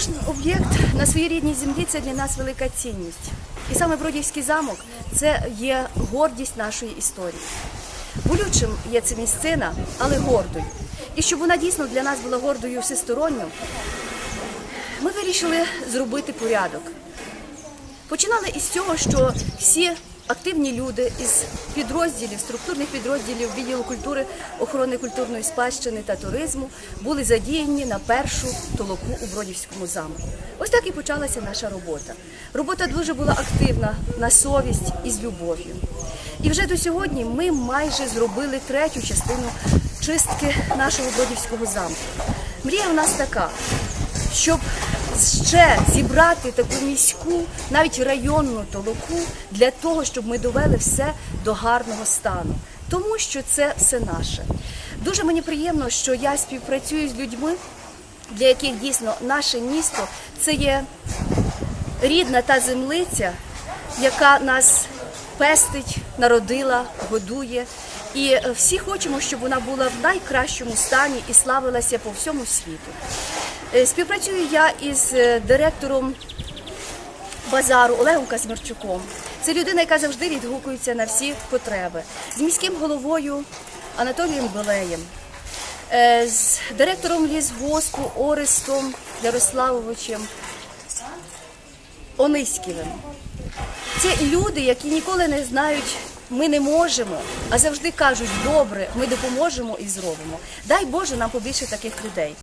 Кожен об'єкт на своїй рідній землі це для нас велика цінність. І саме Бродівський замок це є гордість нашої історії. Болючим є ця місцина, але гордою. І щоб вона дійсно для нас була гордою всесторонньо, ми вирішили зробити порядок. Починали із цього, що всі активні люди із підрозділів, структурних підрозділів відділу культури, охорони культурної спадщини та туризму були задіяні на першу толоку у Бродівському замку. Ось так і почалася наша робота. Робота дуже була активна на совість і з любов'ю. І вже до сьогодні ми майже зробили третю частину чистки нашого Бродівського замку. Мрія в нас така, щоб ще зібрати таку міську, навіть районну толоку для того, щоб ми довели все до гарного стану, тому що це все наше. Дуже мені приємно, що я співпрацюю з людьми, для яких дійсно наше місто це є рідна та землиця, яка нас пестить, народила, годує. І е, всі хочемо, щоб вона була в найкращому стані і славилася по всьому світу. Е, Співпрацюю я із е, директором базару Олегом Казмірчуком. Це людина, яка завжди відгукується на всі потреби. З міським головою Анатолієм Белеєм, з директором лісгоспу Орестом Ярославовичем Ониськівим. Це люди, які ніколи не знають, ми не можемо, а завжди кажуть, добре, ми допоможемо і зробимо. Дай Боже нам побільше таких людей.